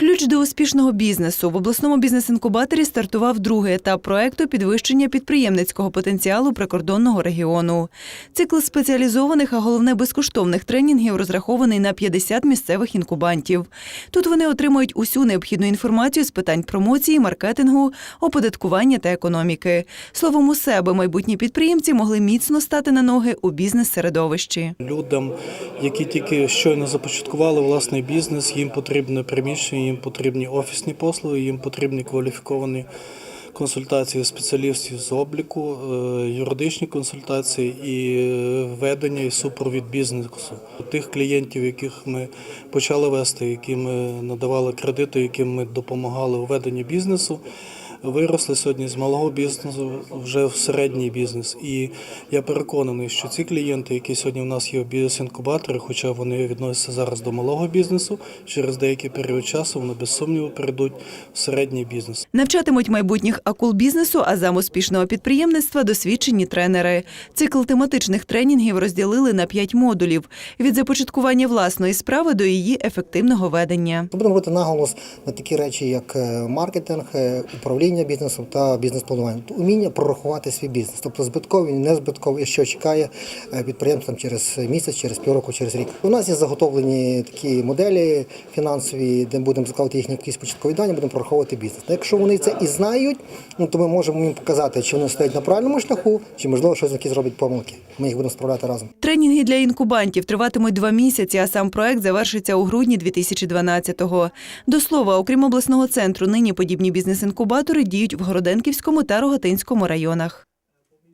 Ключ до успішного бізнесу в обласному бізнес-інкубаторі стартував другий етап проекту підвищення підприємницького потенціалу прикордонного регіону. Цикл спеціалізованих, а головне безкоштовних тренінгів розрахований на 50 місцевих інкубантів. Тут вони отримують усю необхідну інформацію з питань промоції, маркетингу, оподаткування та економіки. Словом, у себе майбутні підприємці могли міцно стати на ноги у бізнес-середовищі. Людям, які тільки щойно започаткували власний бізнес, їм потрібне приміщення, їм потрібні офісні послуги, їм потрібні кваліфіковані консультації спеціалістів з обліку, е, юридичні консультації і е, ведення і супровід бізнесу. Тих клієнтів, яких ми почали вести, яким ми надавали кредити, яким ми допомагали у веденні бізнесу. Виросли сьогодні з малого бізнесу вже в середній бізнес. І я переконаний, що ці клієнти, які сьогодні в нас є в бізнес-інкубаторі, хоча вони відносяться зараз до малого бізнесу, через деякий період часу вони без сумніву перейдуть в середній бізнес. Навчатимуть майбутніх акул бізнесу, а зам успішного підприємництва досвідчені тренери. Цикл тематичних тренінгів розділили на п'ять модулів від започаткування власної справи до її ефективного ведення. Будемо робити наголос на такі речі, як е, маркетинг, е, управління бізнесом та бізнес-планування. Уміння прорахувати свій бізнес, тобто збитковий, незбитковий, що чекає е, через місяць, через півроку, через рік. У нас є заготовлені такі моделі фінансові, де будемо закладати їхні якісь початкові дані, будемо прораховувати бізнес. Ну, Якщо вони це і знають, ну то ми можемо їм показати, чи вони стоять на правильному шляху, чи можливо щось якісь зроблять помилки. Ми їх будемо справляти разом. Тренінги для інкубантів триватимуть два місяці, а сам проект завершиться у грудні 2012-го. До слова, окрім обласного центру, нині подібні бізнес-інкубатори діють в Городенківському та Рогатинському районах.